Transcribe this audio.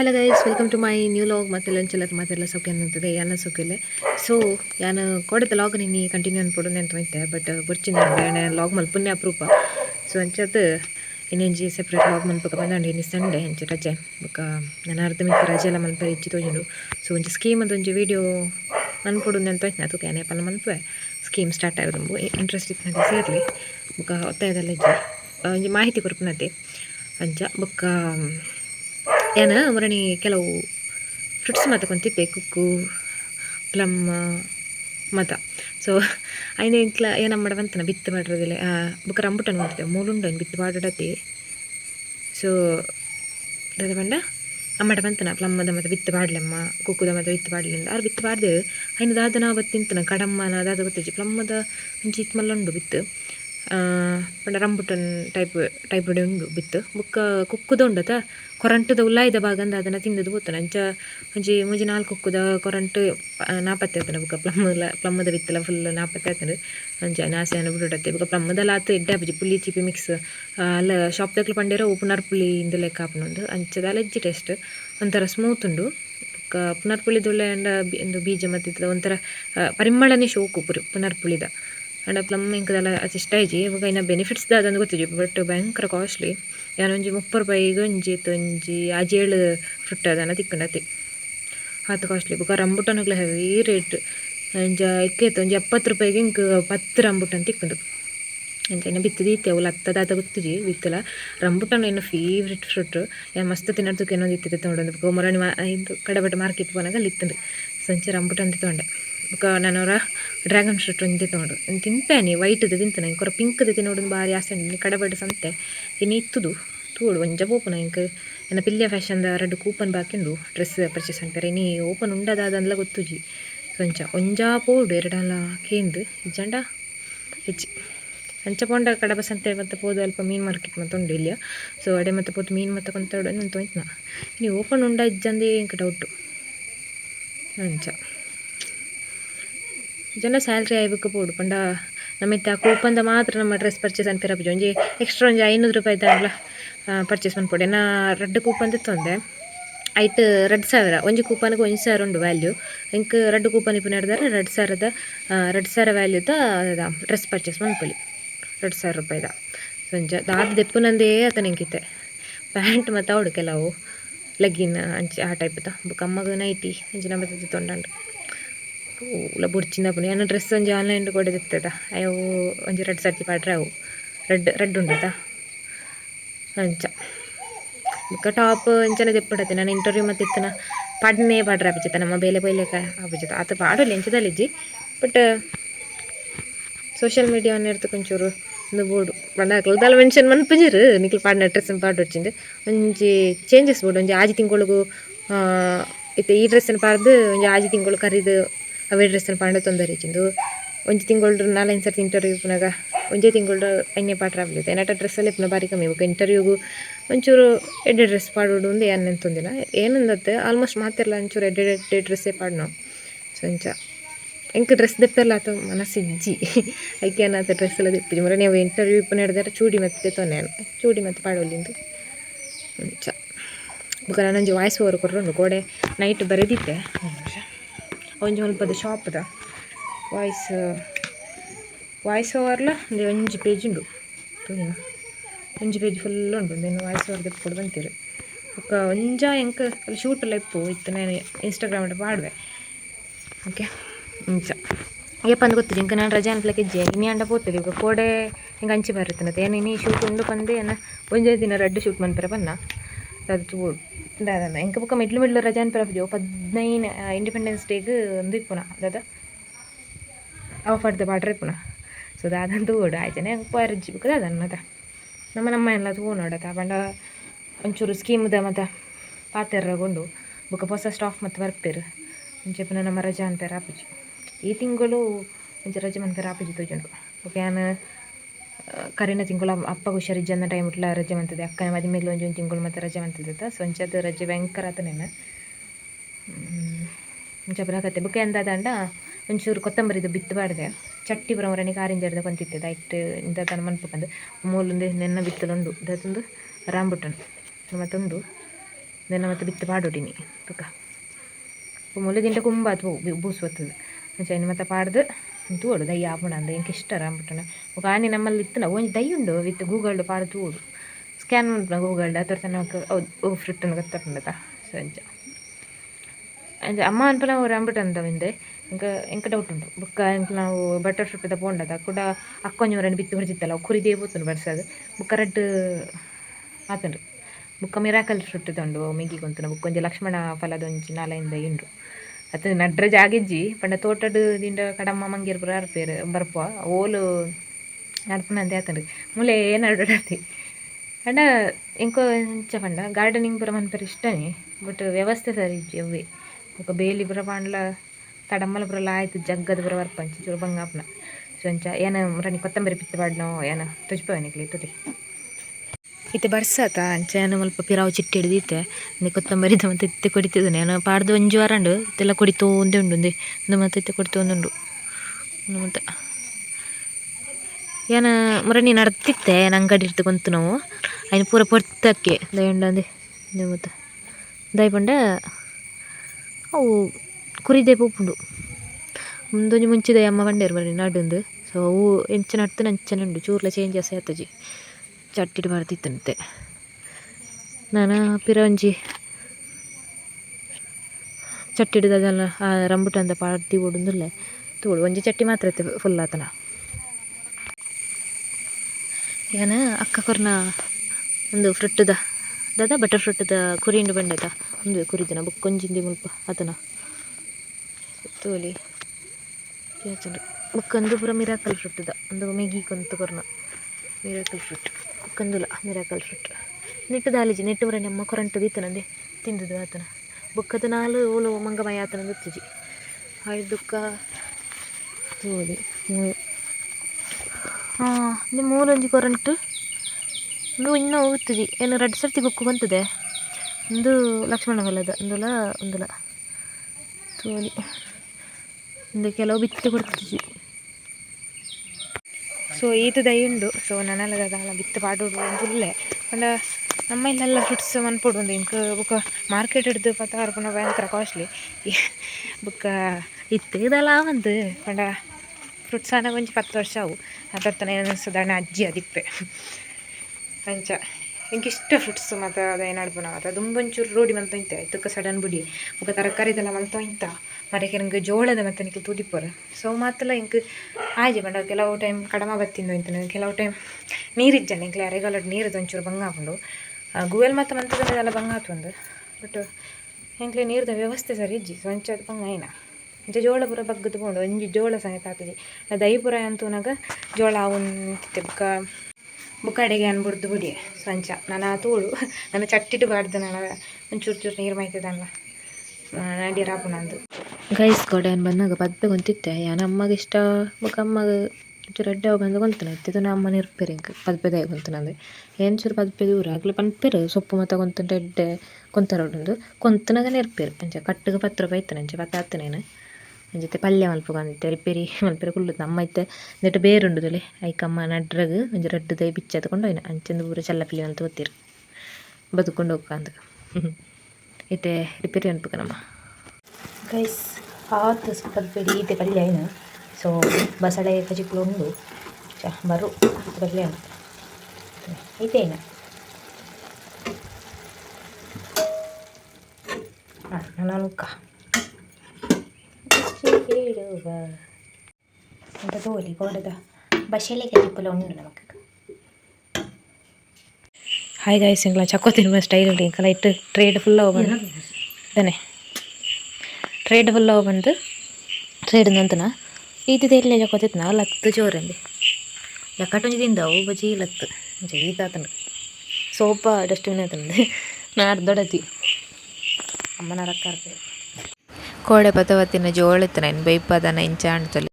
Hello guys welcome to my new vlog ಮತ್ತೆ lunch ಮಾತೆಲ್ಲ ಸೌಖ್ಯ ಅನ್ನುತ್ತದೆ ಎಲ್ಲ ಸೌಖ್ಯಲೆ ಸೊ ನಾನು ಕೊಡದ ಲಾಗ್ ನಿನ್ನೆ ಕಂಟಿನ್ಯೂ ಅನ್ಪಡು ಅಂತ ಹೋಯ್ತೆ. ಬಟ್ ಬರ್ಚಿನ ಲಾಗ್ ಮಲ್ ಪುಣ್ಯ ಅಪರೂಪ. ಸೊ ಅಂಚದು ಇನ್ನೊಂಜಿ ಸೆಪ್ರೇಟ್ ಲಾಗ್ ಮಲ್ಪಕ ಬಂದಾಂಡು ಇನ್ನು ಸಂಡೆ ಅಂಚೆ ರಜೆ. ಬೊಕ ನಾನು ಅರ್ಧ ಮಿಕ್ಕ ರಜೆ ಎಲ್ಲ ಮಲ್ಪರೆ ಇಚ್ಚಿ ತೋಜುಂಡು. ಸೊ ಒಂಜಿ ಸ್ಕೀಮ್ ಅದೊಂಜಿ ವಿಡಿಯೋ ಮನ್ಪೊಡು ಅಂತ ಹೋಯ್ತು. ಅದು ಕ್ಯಾನೆ ಪಲ್ಲ ಮನ್ಪುವೆ ಸ್ಕೀಮ್ ಸ್ಟಾರ್ಟ್ ಆಗೋದು ಇಂಟ್ರೆಸ್ಟ್ ಇತ್ತು ಸೇರಲಿ. ಬೊಕ ಒತ್ತಾಯದಲ್ಲ ಇಜ್ಜಿ. ಒಂಜಿ ಮಾಹಿತಿ ಕೊರ್ಪುನತೆ ಅಂಚ ಬೊಕ್ಕ ಏನ ಮರಣಿ ಕೆಲವು ಫ್ರೂಟ್ಸ್ ಮಾತ ಕೊಂತಿಪ್ಪೆ ಕುಕ್ಕು ಪ್ಲಮ್ ಮತ ಸೊ ಐನ ಇಂಕ್ಲ ಏನ ಮಾಡವಂತನ, ಬಿತ್ತು ಮಾಡಿರೋದಿಲ್ಲ. ಬುಕ್ಕ ರಂಬುಟನ್ ಮಾಡ್ತೇವೆ ಮೂಲುಂಡನ್ ಬಿತ್ತು ಮಾಡಿಡತಿ ಸೊ ದಾದ ಪಂಡ ಅಮ್ಮಡ ಬಂತನ ಪ್ಲಮ್ಮದ ಮತ್ತು ಬಿತ್ತು ಬಾಡ್ಲಮ್ಮ ಕುಕ್ಕುದ ಮತ್ತು ಬಿತ್ತು ಪಾಡ್ಲಿಂದ ಅವ್ರು ಬಿತ್ತು ಪಾಡ್ದು ಐನ ದಾದನ ಬತ್ತಿಂತನ ಕಡಮ್ಮನ ದಾದ ಗೊತ್ತಿಜ್ಜಿ ಪ್ಲಮ್ಮದ ಮಲ್ಲ ಉಂಡು ಬಿತ್ತು. ಪಂಡ ರಂಬುಟನ್ ಟೈಪ್ ಟೈಪ್ ಉಂಡು ಬಿತ್ತು. ಬುಕ್ಕ ಕುಕ್ಕುದ ಉಂಡತ, ಕೊರಂಟದ ಉಲ್ಲಾಯ್ದ ಭಾಗಂದ ಅದನ್ನು ತಿಂದದು ಗೊತ್ತನ ಅಂಚ ಒಂಜಿ ಮುಂಜಿ ನಾಲ್ಕು ಕುಕ್ಕುದ ಕೊರಂಟ್ ನಾಪತ್ತೆ ಆತನ ಬುಕ್ಕ. ಪ್ಲಮ್ಮದ ಪ್ಲಮ್ಮದ ಬಿತ್ತಲ ಫುಲ್ ನಾಪತ್ತೆ ಆತನ ಅಂಚ ನಾಸೆನ ಬಿಡತ್ತೆ ಬುಕ್ಕ ಪ್ಲಮ್ಮದಲ್ಲ ಆತು ಎಡ್ಡೆ ಆಪುಜಿ ಪುಲಿ ಚಿಪಿ ಮಿಕ್ಸ್ ಅಲ್ಲ ಶಾಪ್ ತಕ್ಲು ಪಂಡೇರ ಪುನರ್ ಪುಲಿ ಇಂದ ಲೆಕ್ಕ ಆಪನೊಂದು ಅಂಚದ ಅಲೆಜ್ಜಿ ಟೇಸ್ಟ್ ಒಂಥರ ಸ್ಮೂತ್ ಉಂಡು. ಬುಕ್ಕ ಪುನರ್ ಅಂಡ ಒಂದು ಬೀಜ ಮತ್ತು ಒಂಥರ ಪರಿಮಳನೇ ಶೋಕು ಪುನರ್ ಪುಳಿದ ಅಂಡ ಪ್ಲಮ್ ಇಂಕದೆಲ್ಲ ಅದು ಇಷ್ಟ ಐಜಿ ಇವಾಗ ಇನ್ನು ಬೆನಿಫಿಟ್ಸ್ ಅದೊಂದು ಗೊತ್ತಿಜಿ ಬಟ್ ಭಯಂಕರ ಕಾಸ್ಟ್ಲಿ ಯಾನೊಂಜಿ ಮುಪ್ಪ ರೂಪಾಯಿಗೆ ಒಂಜಿ ಒಂಜಿ ಆಜೇಳು ಫ್ರುಟ್ ಅದನ್ನು ತಿಕ್ಕಂಡತಿ. ಹತ್ತು ಕಾಸ್ಟ್ಲಿ ಬುಕ್ಕ ರಂಬುಟನ್ಗಳ ಹೆವಿ ರೇಟ್ ಅಂಜ ಇಕ್ಕೆ ಒಂಜಿ ಎಪ್ಪತ್ತು ರೂಪಾಯಿಗೆ ಇಂಕ ಪತ್ತು ರಂಬುಟನ್ ತಿಕ್ಕಂಡು ಅಂಚ ಇನ್ನು ಬಿತ್ತು ದೀತೆ ಅವು ಹತ್ತದಾದ ಗೊತ್ತಿಜಿ ಬಿತ್ತಲ ರಂಬುಟನ್ ಏನು ಫೇವ್ರೆಟ್ ಫ್ರೂಟ್ ಏನು ಮಸ್ತ್ ತಿನ್ನೋದಕ್ಕೆ ಏನೊಂದು ಇತ್ತಿದೆ ತೊಗೊಂಡು ಗೋಮರಣಿ ಮಾ ಇದು ಬಟ್ಟೆ ಮಾರ್ಕೆಟ್ ಬಂದಾಗ ಅಲ್ಲಿ ಇತ್ತಂದು ಸಂಚೆ ರಂಬುಟನ್ ತೊಗೊಂಡೆ. ಬೊಕ ನಾನವರ ಡ್ರ್ಯಾಗನ್ ಫ್ರೂಟ್ ಒಂದೇ ತೊಗೊಂಡು ತಿಂತೇನೆ ವೈಟ್ದು ತಿಂತಾನೆ ಇಂಕೊರ ಪಿಂಕ್ದು ತಿನ್ನೋಡು ಭಾರಿ ಆಸೆ ಉಂಡು ಕಡಬೆಡು ಸಂತೆ, ಇನ್ನು ಇತ್ತುದು ತೂಡು ಒಂಜ ಓಪನ್ ಇಂಕ ನನ್ನ ಪಿಲ್ಯ ಫ್ಯಾಷನ್ದ ಎರಡು ಕೂಪನ್ ಬಾಕಿಂಡು ಡ್ರೆಸ್ ಪರ್ಚೇಸ್ ಅಂತಾರೆ ನೀ ಓಪನ್ ಉಂಡದಾದಂದ್ಲ ಗೊತ್ತುಜಿ ಒಂಚ ಒಂಜಾ ಪೋಡು ಎರಡಲ್ಲ ಕೇಂದು ಇಜ್ಜಂಡ ಹೆಚ್ಚಿ, ಅಂಚ ಪೋಂಡ ಕಡಬ ಸಂತೆ ಮತ್ತೆ ಪೋದು ಅಲ್ಪ ಮೀನು ಮಾರ್ಕೆಟ್ ಮತ್ತೆ ಉಂಡು ಇಲ್ಲಿಯ ಸೊ ಅಡೆ ಮತ್ತೆ ಪೋತು ಮೀನು ಮತ್ತೆ ಕೊಂತಾಡು ಅಂತ ಹೋಯ್ತು ನೀವು ಓಪನ್ ಉಂಡ ಇಜ್ಜಂದೇ ಇಂಕ ಡೌಟು ಅಂಚ. ಜನ ಸ್ಯಾಲ್ರಿ ಆಯ್ಬೇಕು ಪೋಡು ಪಂಡ ನಮ್ಮ ಆ ಕೂಪಂದ ಮಾತ್ರ ನಮ್ಮ ಡ್ರೆಸ್ ಪರ್ಚೇಸ್ ಅನ್ಪಿರ ಪೂಜೆ ಒಂಜಿ ಎಕ್ಸ್ಟ್ರಾ ಒಂಜಿ ಐನೂರು ರೂಪಾಯಿ ಇದ್ದಾಗಲ ಪರ್ಚೇಸ್ ಮನ್ಪೊಡೆ ನಾ ರೆಡ್ ಕೂಪನ್ ತಂದೆ. ಐಟ್ ರೆಡ್ ಸಾವಿರ. ಒಂಜಿ ಕೂಪನ್ಗೆ ಒಂಜಿ ಸಾವಿರ ಉಂಡು ವ್ಯಾಲ್ಯೂ ಇಂಕ್ ರೆಡ್ ಕೂಪನ್ ಇಪ್ಪ ನಡೆದಾರೆ ರೆಡ್ ಸಾವಿರದ ರೆಡ್ ಸಾವಿರ ದ ಡ್ರೆಸ್ ಪರ್ಚೇಸ್ ಮನ್ಪೊಲಿ ರೆಡ್ ಸಾವಿರ ರೂಪಾಯಿದ. ಸಂಜೆ ದಾದ ದೆಪ್ಪುನಂದೇ ಆತ ನಿಂಕಿತ್ತೆ ಪ್ಯಾಂಟ್ ಮತ್ತು ಅವಡು ಕೆಲವು ಲೆಗ್ಗಿನ್ ಅಂಚೆ, ಆ ಟೈಪ್ದ ಬುಕ್ ಅಮ್ಮಗ ನೈಟಿ ಅಂಚಿನ ಬರ್ತದೆ ತೊಂಡಂಡು. ತೂಲ ಬುಡ್ಚಿಂದಪ್ಪು ಏನ ಡ್ರೆಸ್ ಒಂಜಿ ಆನ್ಲೈನ್ ಕೊಡದಿತ್ತದ ಅಯ್ಯೋ, ಒಂಜಿ ರೆಡ್ ಸರ್ತಿ ಪಾಡ್ರೆ ಅವು. ರೆಡ್ ರೆಡ್ ಉಂಡದ ಅಂಚ. ಬುಕ್ಕ ಟಾಪ್ ಇಂಚನೆ ದೆಪ್ಪಡತ್ತೆ ನಾನು ಇಂಟರ್ವ್ಯೂ ಮತ್ತೆ ಇತ್ತನ. ಪಾಡ್ನೇ ಪಾಡ್ರೆ ಆಪಿಚ್ಚ ನಮ್ಮ ಬೇಲೆ ಬೈಲೆಕ ಆಪಿಚ್ಚ ಆತ ಪಾಡೋಲ್ಲ ಎಂಚದಲ್ಲಿಜ್ಜಿ ಬಟ್ ಸೋಷಿಯಲ್ ಮೀಡಿಯಾ ಅನ್ನಿರ್ತು ಕೊಂಚೂರು ಒಂದು ಬೋರ್ಡು ಪಂಡಾಕಲ್ದಲ್ಲ ಮೆನ್ಷನ್ ಮನ್ಪಂಜಿರು ನಿಖಿಲ್ ಪಾಡಿನ ಡ್ರೆಸ್ ಪಾಡೊಚ್ಚಿಂದು ಒಂಜಿ ಚೇಂಜಸ್ ಬೋರ್ಡು ಒಂಜಿ ಆಜಿ ತಿಂಗಳಿಗೂ ಇತ್ತೆ ಈ ಡ್ರೆಸ್ಸನ್ನು ಪಾಡ್ದು ಒಂಜಿ ಆಜಿ ತಿಂಗಳು ಕರೀದು ಅವೇ ಡ್ರೆಸ್ಸನ್ನು ಪಾಂಡ ತೊಂದರೆ ಇಚ್ಚಿಂದು ಒಂಜಿ ತಿಂಗಳು ನಾಲ್ಕು ಸರ್ತಿ ಇಂಟರ್ವ್ಯೂ ಪುನಗ ಒಂಜೇ ತಿಂಗಳು ಐನೇ ಪಾಠ ಆಗ್ಲಿದೆ ನೆಟ ಡ್ರೆಸ್ಸಲ್ಲಿ ಪುನಃ ಬಾರಿ ಕಮ್ಮಿ ಬೇಕು ಇಂಟರ್ವ್ಯೂಗೂ ಒಂಚೂರು ಎಡ್ಡೆ ಡ್ರೆಸ್ ಪಾಡೋಡು ಒಂದು ಏನು ನೆನ್ತೊಂದಿಲ್ಲ. ಏನಂದತ್ತೆ ಆಲ್ಮೋಸ್ಟ್ ಮಾತಿರಲ್ಲ ಒಂಚೂರು ಎಡ್ಡೆ ಎಡ್ಡೆ ಡ್ರೆಸ್ಸೇ ಪಾಡ್ ನಾವು ಸೊ ಇಂಚ ಎಂಕ ಡ್ರೆಸ್ ದೆಪ್ಪೆಲ್ಲ ಆತ ಮನಸ್ಸಿಜ್ಜಿ. ಐಕೆ ಅನ್ನ ಡ್ರೆಸ್ ಎಲ್ಲ ದಿಪ್ಪಿದ್ವಿ. ಮರ ನೀವು ಇಂಟರ್ವ್ಯೂ ಇಪ್ಪು ನಡೆದಾರೆ ಚೂಡಿ ಮತ್ತೆ ತೊನೆ ಚೂಡಿ ಮತ್ತೆ ಪಾಡೋಲಿಂದು ಮುಂಚ ಬುಕ್ಕ ನನಂಜಿ ವಾಯ್ಸ್ ಓವರ್ ಕೊಡ್ರೊಂದು ಗೋಡೆ ನೈಟ್ ಬರೆದಿದ್ದೆ. ಒಂಜಿ ಮುಲ್ಪದ ದ ವಾಯ್ಸ್ ವಾಯ್ಸ್ ಓವರ್ಲ ಒಂದು ಒಂಜಿ ಪೇಜ್ ಉಂಡು. ತುಳಿನ ಒಂಜಿ ಪೇಜ್ ಫುಲ್ ಉಂಡು ಒಂದು ವಾಯ್ಸ್ ಓವರ್ ದೆಪ್ಕೊಂಡು ಬಂತೀರಿ. ಬೊಕ್ಕ ಒಂಜ ಎಂಕ ಶೂಟ್ ಎಲ್ಲ ಇಪ್ಪು. ಇತ್ತು ನಾನು ಇನ್ಸ್ಟಾಗ್ರಾಮ್ ಪಾಡುವೆ ಓಕೆ ಇಂಚ ಅಂದ್ ಗೊತ್ತಿದೆ ಇಂಕ ನಾನು ರಜೆ ಅನ್ಪ್ಲಕ್ಕೆ ಇಜ್ಜೆ. ಇನ್ನೇ ಅಂಡ ಪೋತದೆ ಈಗ ಕೋಡೆ ಹಿಂಗೆ ಅಂಚಿ ಬರುತ್ತೆ ಏನು ಇನಿ ಶೂಟ್ ಉಂಡು ಬಂದು ಏನ? ಒಂದೇ ದಿನ ರೆಡ್ ಶೂಟ್ ಮನ್ಪರೆ ಬನ್ನ ಅದು ಚೂಡು ದಾದನ ಇಂಕ ಬುಕ್ಕ ಮಿಡ್ಲು ಮಿಡ್ಲು ರಜೆ పద్నైన్ ఇండిపెండెన్స్ ಪದ್ನೈನ್ ಇಂಡಿಪೆಂಡೆನ್ಸ್ ಡೇಗೆ దాదా ಅವ ಪಡ್ದೆ ಬಾಡ್ರೆ ಪುನಃ ಸೊ ದಾದಂತೂ ಓಡು ಆಯ್ತಾನೆ ಹಂಗೆ ಪರ್ಜಿ ಬುಕ್ಕ ದಾದನ್ನದ ನಮ್ಮ ನಮ್ಮ ಎಲ್ಲ ತಗೋ ನೋಡತ್ತ ಬಂಡ ಒಂಚೂರು ಸ್ಕೀಮ್ದ ಮತ್ತು ಪಾತೆರ್ರಗೊಂಡು ಬುಕ್ಕ ಹೊಸ ಸ್ಟಾಫ್ ಮತ್ತು ಬರ್ಪೇರು ಮುಂಚೆ ಪುನಃ ನಮ್ಮ ರಜಾ ಅಂತಾರೆ ಆಪುಜಿ ಈ ತಿಂಗಳು ಮುಂಚೆ ರಜೆ ಮಂತಾರೆ ಆಪುಜಿ ತೋಜಂಡು ಓಕೆ ನಾನು ಕರಿನ ತಿಂಗಳು ಅಪ್ಪ ಹುಷಾರಿಜ್ಜಂದ ಟೈಮ್ ಇಟ್ಲ ರಜೆ ಮಂತದೆ. ಅಕ್ಕನ ಮದುವೆ ಮೇಲೆ ಒಂಜೊಂದು ತಿಂಗಳು ಮತ್ತು ರಜೆ ಮಂತದ ಸೊಂಚದ ರಜೆ ಭಯಂಕರ ಆತನೇನ ಎಂದಾದಂಡ ಬುಕ್ಕೆ ಅಂದಾದಂಡ ಒಂಚೂರು ಕೊತ್ತಂಬರಿದು ಬಿತ್ತು ಬಾಡ್ದೆ. ಚಟ್ಟಿ ಬರ ಮರಣಿ ಕಾರಿಂಜರ್ದ ಬಂತಿತ್ತೆ ದೈಟ್ ಇಂದ ತನ ಮನ್ಪಕ್ಕಂದು ಮೂಲೊಂದು ನೆನ್ನ ಬಿತ್ತಲೊಂದು ದತ್ತೊಂದು ರಾಂಬುಟನ್ ಮತ್ತೊಂದು ನೆನ್ನ ಮತ್ತೆ ಬಿತ್ತು ಪಾಡೋಡಿನಿ ತುಕ ಮೂಲೆ ಕುಂಬ ಅದು ಬೂಸು ಬತ್ತದು. ಮತ್ತೆ ಪಾಡ್ದು ತೂಡು ದೈ ಆಪುಣ ಅಂದ. ಎಂಕ್ ಇಷ್ಟ ಅಂದ್ಬಿಟ್ಟಣ ఒక ಆನೆ ನಮ್ಮಲ್ಲಿ ಇತ್ತನ ಒಂಜಿ ದೈ ಉಂಡು ವಿತ್ ಗೂಗಲ್ಡ್ ಪಾಡು ತೂಡು. ಸ್ಕ್ಯಾನ್ ಉಂಟು ಗೂಗಲ್ಡ್ ಅದ್ರ ತನಕ ಓ ಫ್ರಿಟ್ ಗೊತ್ತಾಪುಂಡತ ಸಂಜ. ಅಂಜ ಅಮ್ಮ ಅನ್ಪಲ ಅವ್ರು ಅಂಬಿಟ್ಟು ವಿಂದೆ ಇಂಕ ಎಂಕ ಡೌಟ್ ಉಂಟು. ಬುಕ್ಕ ಎಂಕ್ ನಾವು ಬಟರ್ ಫ್ರೂಟ್ ಪೋಂಡದ ಕೂಡ ಅಕ್ಕೊಂಜಿ ಮರಣ ಬಿತ್ತು ಹೊರಜಿತ್ತಲ್ಲ ಅವು ಕುರಿದೇ ಪೋತುಂಡು ಬರ್ಸದು ಬುಕ್ಕ ರಡ್ಡ್ ಆತುಂಡು ಬುಕ್ಕ ಮಿರಾಕಲ್ ಫ್ರೂಟ್ ತೊಂಡು ಮಿಗಿ ಕೊಂತುನ ಬುಕ್ಕ ಒಂಜಿ ಲಕ್ಷ್ಮಣ ಫಲದ ಒಂಜಿ ನಾಲೆಂದ ಇಂಡು ಅತ್ ನಡ್ರ ಜಾಗಿಜ್ಜಿ ಪಂಡ ತೋಟಡ್ ದಿಂಡ ಕಡಮ್ಮ ಮಂಗೇರ್ ಪುರ ಅರ್ಪೇರ್ ಬರ್ಪ ಓಲು ನಡ್ಪುನಂದೆ ಆತುಂಡು ಮುಲೆ ನಡುಡತಿ ಪಂಡ ಇಂಕೋ ಇಂಚ ಪಂಡ, ಗಾರ್ಡನಿಂಗ್ ಪೂರ ಮನ್ಪೆರ್ ಇಷ್ಟನೇ, ಬಟ್ ವ್ಯವಸ್ಥೆ ಸರಿ ಅವ್ವೆ. ಬೊಕ ಬೇಲಿ ಪೂರ ಪಾಂಡ್ಲ ತಡಮ್ಮಲ ಪೂರ ಲಾಯ್ತು ಜಗ್ಗದ ಪೂರ ಬರ್ಪಂಚ ಚೂರು ಬಂಗಾಪುನ. ಅಂಚ, ಏನ ರನಿ ಕೊತ್ತಂಬರಿ ಪಿತ್ತ ಪಾಡ್ನೋ ಏನ ತುಜ್ಪವನಿಕ್ಲಿ ತುದಿ. ಇತ್ತೆ ಬರ್ಸಾತ. ಅಂಚ ಮುಲ್ಪ ಪಿರಾವು ಚಿಟ್ಟಿ ಹಿಡ್ದಿತ್ತೆ. ಕೊತ್ತಂಬರಿ ಕೊತ್ತಂಬರಿದ ಮತ್ತೆ ಇತ್ತೆ ಕೊಡಿತಿದ್ದಾನೆ. ನಾನು ಪಾಡ್ದು ಒಂಜಿ ವಾರ ಉಂಡು ಇತ್ತೆಲ್ಲ ಕೊಡಿತೋ ಒಂದೇ ಉಂಡು ಒಂದೆ. ಒಂದು ಮತ್ತೆ ಇತ್ತೆ ಕೊಡಿತೋ ಒಂದುಂಡು ಮತ್ತೆ ಏನ ಮುರಣಿ ನಡ್ತಿತ್ತೆ? ಏನು ಅಂಗಡಿ ಇರ್ತು ಕೊಂತು ನಾವು. ಅಯ್ನ ಪೂರ ಪೊರ್ತಕ್ಕೆ. ದಯಂಡ ಅಂದೆ. ಮತ್ತೆ ದಯಪಂಡ ಅವು ಕುರಿದೇ ಪೂಪುಂಡು. ಮುಂದೊಂಜಿ ಮುಂಚಿದ ಅಮ್ಮ ಬಂಡೇರು ಬರೀ ನಡುಂದು. ಸೊ ಅವು ಎಂಚ ನಡ್ತು ನಂಚನೆ ಉಂಡು ಚೂರ್ಲ ಚೇಂಜ್ ಆಸೆ ಆತಜಿ. ಚಟ್ಟಿಡ್ ಬರ್ತಿತ್ತಂತೆ ನಾನು ಪಿರ ಒಂಜಿ ಚಟ್ಟಿಡ್ದಲ್ಲ ಆ ರಂಬುಟಂದ ಪಾಡ್ತಿ ಓಡಿದ್ರೆ ತೋಡು, ಒಂಜಿ ಚಟ್ಟಿ ಮಾತ್ರ ಫುಲ್ ಆತನ. ಏನ ಅಕ್ಕ ಕೊರ್ನ ಒಂದು ಫ್ರುಟ್ಟದ, ದಾದ ಬಟರ್ ಫ್ರೂಟ್ದ ಕುರಿಂಡು ಬಂಡೆದ, ಒಂದು ಕುರಿದಿನ ಬುಕ್ಕೊಂಜಿಂದಿ ಮುಲ್ಪ ಆತನ. ತೋಲಿ ಬುಕ್ಕಂದು ಪೂರ ಮಿರಾಕಲ್ ಫ್ರುಟ್ಟದ ಒಂದು ಮೆಗಿ ಕೊಂತು ಕೊರ್ನ ಮಿರಾಕಲ್ ಫ್ರೂಟ್ ಬುಕ್ಕಂದುಲ ಮಿರಾಕಲ್ ಫ್ರೂಟ್ ನಿಟ್ಟು ದಾಲಿಜಿ ನೆಟ್ಟು ಬರ ನಮ್ಮ ಕೊರಂಟು ದೀತನಂದೆ ತಿಂದುದು ಆತನ. ಬುಕ್ಕದ ನಾಲು ಓಲು ಮಂಗಮಯ ಆತನ ಗೊತ್ತಿಜಿ ದುಃಖ. ತೋಲಿ ಹಾಂ ನಿಮ್ಮ ಮೂಲೊಂಜಿ ಕೊರಂಟು? ಒಂದು ಇನ್ನೂ ಹೋಗ್ತದೆ ಏನು ಎರಡು ಸರ್ತಿ ಬುಕ್ಕು ಬಂತದೆ? ಒಂದು ಲಕ್ಷ್ಮಣ ಹೊಲದ ಒಂದುಲ ಒಂದುಲ ತೋಲಿ ಒಂದು ಕೆಲವು ಬಿತ್ತು ಕೊಡ್ತಿದ್ವಿ ಸೊ ಈತ ಉಂಡು. ಸೊ ನನಲದ ದಾಲ ಬಿತ್ತು ಪಾಡೋಡು ಒಂದುಲ್ಲೆ ಪಂಡ ನಮ್ಮ ಇಲ್ಲೆಲ್ಲ ಫ್ರೂಟ್ಸ್ ಮನ್ಪೊಡು ಒಂದು ಇಂಕ ಬುಕ್ಕ ಮಾರ್ಕೆಟ್ ಹಿಡ್ದು ಪತ್ತ ಹರ್ಕೊಂಡು ಭಯಂಕರ ಕಾಸ್ಟ್ಲಿ ಬುಕ್ಕ ಇತ್ತದಲ್ಲ ಒಂದು ಪಂಡ ಫ್ರೂಟ್ಸ್ ಆನ ಒಂಜಿ ಪತ್ತು ವರ್ಷ ಅವು. ಅದರ ತನ ಸಾಧಾರಣ ಅಜ್ಜಿ ಅದಿಪ್ಪೆ. ಅಂಚ. ಇಂಕ ಇಷ್ಟ ಫ್ರೂಟ್ಸ್ ಮತ್ತು ಅದು ಏನಾಡ್ಪುನ ಒಂಚೂರು ದುಂಬೊಂಚೂರು ರೋಡಿ ಮಂತ ಇಂತೆ ಇದಕ್ಕೆ ಸಡನ್ ಬಿಡಿ. ಬೊಕ ತರಕಾರಿದೆಲ್ಲ ಮಂತ ಇಂತ ಮರಕ್ಕೆ ನಂಗೆ ಜೋಳದ ಮತ್ತೆ ನಿಕ್ಲು ತೂದಿಪ್ಪರು ಸೊ ಮಾತಲ್ಲ ಇಂಕ್ ಆಯ್ತು ಬಂಡ ಕೆಲವು ಟೈಮ್ ಕಡಮ ಬತ್ತಿಂದು ಇಂತ ಕೆಲವು ಟೈಮ್ ನೀರಿಜ್ಜಾನೆ ಇಂಕ್ಲೆ ಅರೆಗಾಲಡ್ ನೀರು ಒಂಚೂರು ಬಂಗ ಹಾಕೊಂಡು. ಗುವೆಲ್ ಮತ್ತು ಮಂತದೆಲ್ಲ ಬಂಗ ಆತೊಂದು ಬಟ್ ಎಂಕ್ಲೆ ನೀರ್ದ ವ್ಯವಸ್ಥೆ ಸರಿ ಇಜ್ಜಿ ಸೊ ಅಂಚ ಬಂಗ ಐನ ಇಂಚ ಜೋಳ ಪೂರ ಬಗ್ಗದು ಬಂದು ಒಂಜಿ ಜೋಳ ಸಮೇತ ಆತದಿ ದೈಪುರ ಅಂತೂನಾಗ ಜೋಳ ಅವಂತಿತ್ತೆ ಬುಕ್ಕ, ಬುಕ್ಕಡೆಗೆ ಅನ್ಬಿಡ್ದು ಬಿಡಿ. ಸಂಚ ನಾನು ಆ ತೋಳು. ನಾನು ಚಟ್ಟಿಟ್ಟು ಬಾಡ್ದು ನಾನು ಒಂಚೂರು ಚೂರು ನೀರು ಮಾಯ್ತದಲ್ಲ ನಡಿ, ರಾಪು ನಂದು. ಗೈಸ್ ಏನು ಬಂದಾಗ ಬದ್ದು ಕುಂತಿತ್ತೆ ಯಾನ ಅಮ್ಮಗೆ ಇಷ್ಟ ಬೊಕ ಅಮ್ಮಗೆ ಒಂಚೂರು ಅಡ್ಡ ಬಂದು ಗೊಂತನ ಇತ್ತಿದ್ದು ನಾ ಅಮ್ಮನ ಇರ್ಪೇರಿ ಇಂಕ ಪದ್ಪೆದಾಯ ಅಂದರೆ ಏನು ಚೂರು ಪದ್ಪೆ ದೂರ ಆಗ್ಲಿ ಪನ್ಪೇರು ಸೊಪ್ಪು ಮತ್ತು ಗೊಂತಂಡು ಎಡ್ಡೆ ಕೊಂತರೋಡು ಕೊಂತನಾಗ ನೆರ್ಪೇರು ಅಂಚೆ ಕಟ್ಟಿಗೆ ಪತ್ತು ರೂಪಾಯಿ ಇತ್ತು ಅಂಚೆ ಪತ್ತ ಹತ್ತನೇನು ಅಂಚತೆ ಪಲ್ಯ ಮಲ್ಪಗಂತೆ ರಿಪೇರಿ ಮಲ್ಪೇರಿ ಕುಲ್ಲು ನಮ್ಮ ಐತೆ ನೆಟ್ ಬೇರುಂಡುದುಲೆ ಐಕಮ್ಮ ನಡ್ರಗ್ ರಡ್ಡು ದೈ ಬಿಚ್ಚ ತಗೊಂಡು ಹೋಯ್ನ. ಅಂಚಂದು ಪೂರ ಚಲ್ಲಪಿಲಿ ಅಂತ ಗೊತ್ತಿರು ಬದುಕೊಂಡು ಹೋಗ್ಕ ಅಂತ ಐತೆ ರಿಪೇರಿ ಅನ್ಪಕ್ಕ ನಮ್ಮ. ಗೈಸ್ ಆತು ಪಲ್ಪೆಡಿ ಈತೆ ಪಲ್ಯ ಏನು ಸೊ ಬಸಳೆ ಕಜಿಕ್ಲು ಉಂಡು. ಚ ಬರು. ಪಲ್ಯ ಐತೆ ಏನು ಹಾಂ ನಾನು ಉಕ್ಕ ಹೇಳುವ ಅಂತ ತೋಲಿ ಗೋಡದ ಬಸಳೆ ಕಜಿಪ್ಪಲ ಉಂಡು ನಮಕ್. ಹಾಯ್ ಗಾಯ್ಸ್ ಇಂಗ್ಲ ರೇಡ್ವಲ್ಲೋ ಬಂದು ರೇಡ್ ನಂತನ ಈತಿದೆಲ್ಲ ಗೊತ್ತಿತ್ತು ನಾ ಲತ್ತು ಜೋರಂಬಿ ಎಕ್ಕಟೊಂಜಿ ತಿಂದವು ಬಜಿ ಲತ್ತು ಜೈತಾತನ ಸೋಪ ಡಸ್ಟ್ಬಿನ್ ಆತನದು ನಾಡ್ ದೊಡತಿ ಅಮ್ಮನ ರಕ್ಕ ಕೋಡೆ ಪತವತ್ತಿನ ಜೋಳಿತನ ಬೈಪಾದನ ಇಂಚಾಣ್ತಲಿ